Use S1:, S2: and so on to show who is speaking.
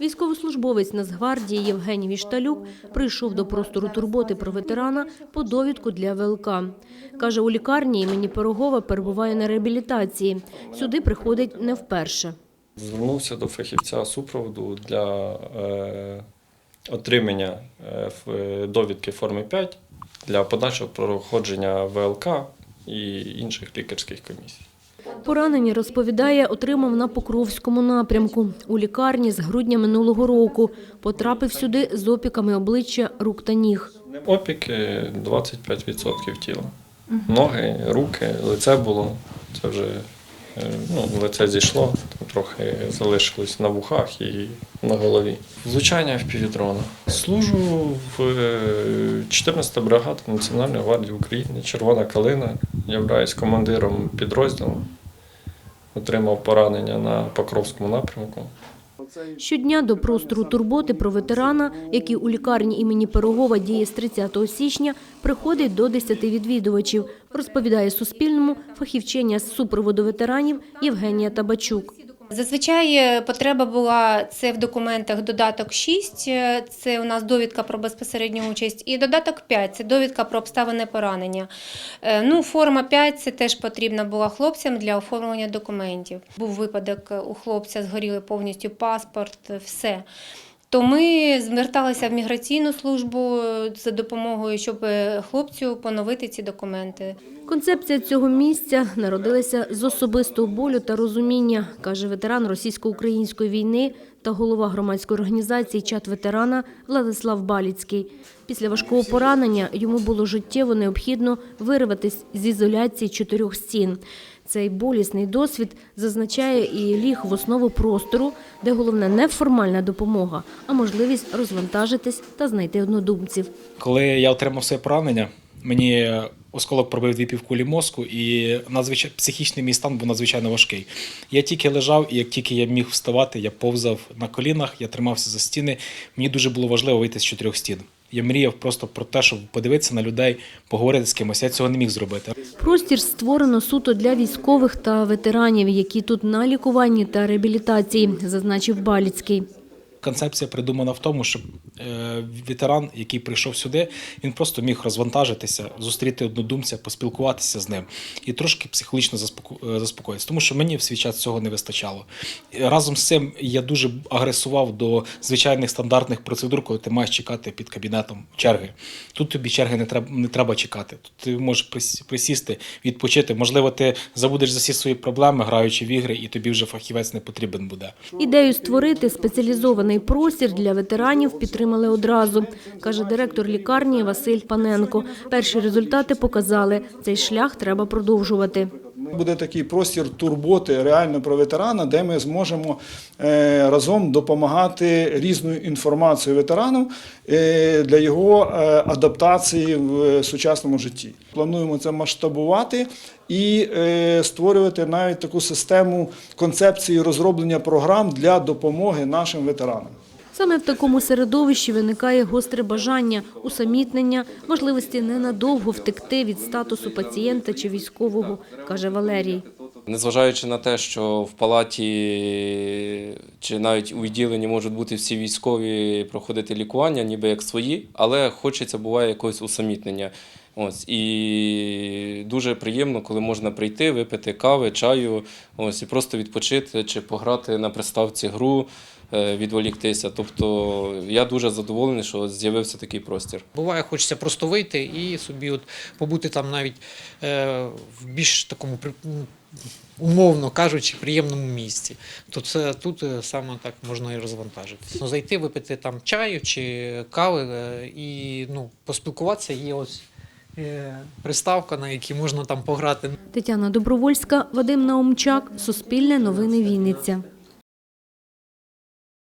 S1: Військовослужбовець Нацгвардії Євгеній Вішталюк прийшов до простору турботи про ветерана по довідку для ВЛК. Каже, у лікарні імені Пирогова перебуває на реабілітації. Сюди приходить не вперше.
S2: Звернувся до фахівця супроводу для е, отримання е, е, довідки форми 5 для подальшого проходження ВЛК і інших лікарських комісій.
S1: Поранення, розповідає, отримав на Покровському напрямку. У лікарні з грудня минулого року. Потрапив сюди з опіками обличчя, рук та ніг.
S2: Опіки 25% тіла. Ноги, руки, лице було. Це вже е, ну, лице зійшло, трохи залишилось на вухах і на голові. Влучання в півдрона. Служу в е, 14 бригада Національної гвардії України, Червона калина. Являюсь командиром підрозділу. Отримав поранення на Покровському напрямку.
S1: Щодня до простору турботи про ветерана, який у лікарні імені Пирогова діє з 30 січня, приходить до 10 відвідувачів, розповідає Суспільному фахівчиня з супроводу ветеранів Євгенія Табачук.
S3: Зазвичай е, потреба була це в документах додаток 6, е, це у нас довідка про безпосередню участь, і додаток 5 це довідка про обставини поранення. Е, Ну, форма 5 це теж потрібна була хлопцям для оформлення документів. Був випадок у хлопця, згоріли повністю паспорт, все. То ми зверталися в міграційну службу е, за допомогою, щоб е, хлопцю поновити ці документи.
S1: Концепція цього місця народилася з особистого болю та розуміння, каже ветеран російсько-української війни та голова громадської організації «Чат ветерана» Владислав Баліцький. Після важкого поранення йому було життєво необхідно вирватися з ізоляції чотирьох стін. Цей болісний досвід зазначає і ліг в основу простору, де головне не формальна допомога, а можливість розвантажитись та знайти однодумців.
S4: Коли я отримав своє поранення, мені осколок пробив дві півкулі мозку, і надзвичай психічний мій стан був надзвичайно важкий. Я тільки лежав, і як тільки я міг вставати, я повзав на колінах, я тримався за стіни. Мені дуже було важливо вийти з чотирьох стін. Я мріяв просто про те, щоб подивитися на людей, поговорити з кимось. Я цього не міг зробити.
S1: Простір створено суто для військових та ветеранів, які тут на лікуванні та реабілітації, зазначив Баліцький.
S4: Концепція придумана в тому, щоб ветеран, який прийшов сюди, він просто міг розвантажитися, зустріти однодумця, поспілкуватися з ним і трошки психологічно е, заспокоїтися. Тому що мені в свій час цього не вистачало. Разом з цим я дуже агресував до звичайних стандартних процедур, коли ти маєш чекати під кабінетом черги. Тут тобі черги не треба не треба чекати. Тут ти можеш прис- присісти, відпочити. Можливо, ти забудеш за всі свої проблеми, граючи в ігри, і тобі вже фахівець не потрібен буде.
S1: Ідею створити спеціалізований простір для ветеранів підтримали одразу, каже директор лікарні Василь Паненко. Перші результати показали, цей шлях треба продовжувати.
S5: Буде такий простір турботи реально про ветерана, де ми зможемо е, разом допомагати різною інформацією ветерану е, для його е, адаптації в сучасному житті. Плануємо це масштабувати і створювати навіть таку систему концепції розроблення програм для допомоги нашим ветеранам.
S1: Саме в такому середовищі виникає гостре бажання, усамітнення, можливості ненадовго втекти від статусу пацієнта чи військового, каже Валерій.
S6: Незважаючи на те, що в палаті чи навіть у відділенні можуть бути всі військові проходити лікування, ніби як свої, але хочеться буває якогось усамітнення. Ось і дуже приємно, коли можна прийти, випити кави, чаю, ось і просто відпочити чи пограти на приставці гру, е, відволіктися. Тобто я дуже задоволений, що з'явився такий простір.
S7: Буває, хочеться просто вийти і собі от побути там навіть е, в більш такому умовно кажучи, приємному місці. То це тут е, саме так можна і розвантажитися. Ну, зайти, випити там чаю чи кави е, і ну, поспілкуватися. Є ось приставка, на якій можна там пограти.
S1: Тетяна Добровольська, Вадим Наумчак, Суспільне новини Вінниця.